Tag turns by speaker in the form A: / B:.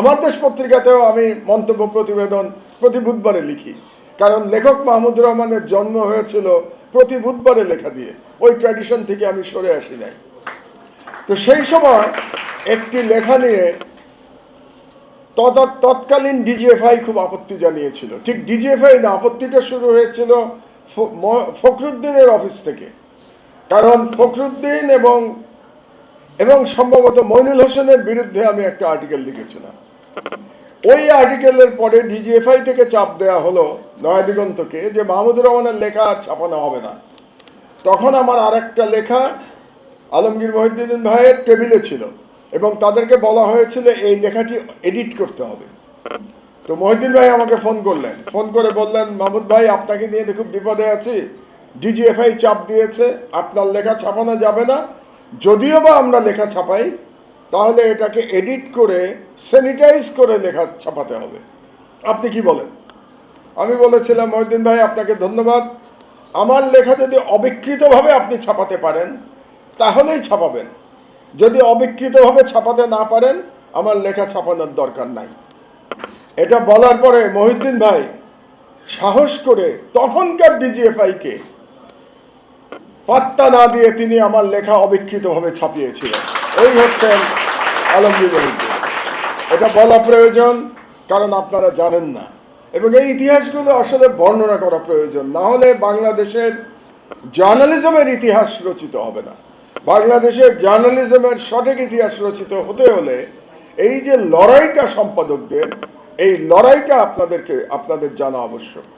A: আমার দেশ পত্রিকাতেও আমি মন্তব্য প্রতিবেদন প্রতি বুধবারে লিখি। কারণ লেখক মাহমুদ রহমানের জন্ম হয়েছিল প্রতি বুধবারে লেখা দিয়ে। ওই ট্র্যাডিশন থেকে আমি সরে আসি নাই। তো সেই সময় একটি লেখা নিয়ে তৎকালীন ডিজিএফআই খুব আপত্তি জানিয়েছিল। ঠিক ডিজিএফআই না, আপত্তিটা শুরু হয়েছিল ফখরুদ্দিনের অফিস থেকে। কারণ ফখরুদ্দিন এবং এবং সম্ভবত মইনুল হোসেনের বিরুদ্ধে আমি একটা আর্টিকেল লিখেছিলাম। ওই আর্টিকেলের পরে ডিজিএফআই থেকে চাপ দেওয়া হলো নয়াদিগন্তকে যে মাহমুদুর রহমানের লেখা আর ছাপানো হবে না। তখন আমার আরেকটা লেখা আলমগীর মহিউদ্দিন ভাইয়ের টেবিলে ছিল এবং তাদেরকে বলা হয়েছিল এই লেখাটি এডিট করতে হবে। তো মহিউদ্দিন ভাই আমাকে ফোন করলেন। ফোন করে বললেন, মাহমুদ ভাই, আপনাকে নিয়ে খুব বিপদে আছি। ডিজিএফআই চাপ দিয়েছে, আপনার লেখা ছাপানো যাবে না। যদিও বা আমরা লেখা ছাপাই, তাহলে এটাকে এডিট করে স্যানিটাইজ করে লেখা ছাপাতে হবে। আপনি কি বলেন? আমি বলেছিলাম, মহিউদ্দিন ভাই, আপনাকে ধন্যবাদ। আমার লেখা যদি অবিকৃতভাবে আপনি ছাপাতে পারেন, তাহলেই ছাপাবেন। যদি অবিকৃতভাবে ছাপাতে না পারেন, আমার লেখা ছাপানোর দরকার নাই। এটা বলার পরে মহিউদ্দিন ভাই সাহস করে তখনকার ডিজিএফআইকে পাত্তা না দিয়ে তিনি আমার লেখা অবিকৃতভাবে ছাপিয়েছিলেন। এই হচ্ছেন আলমগীর এটা বলা প্রয়োজন, কারণ আপনারা জানেন না। এবং এই ইতিহাসগুলো আসলে বর্ণনা করা প্রয়োজন। না হলে বাংলাদেশের জার্নালিজমের ইতিহাস রচিত হবে না। বাংলাদেশের জার্নালিজমের সঠিক ইতিহাস রচিত হতে হলে এই যে লড়াইটা সম্পাদকদের, এই লড়াইটা আপনাদেরকে, আপনাদের জানা আবশ্যক।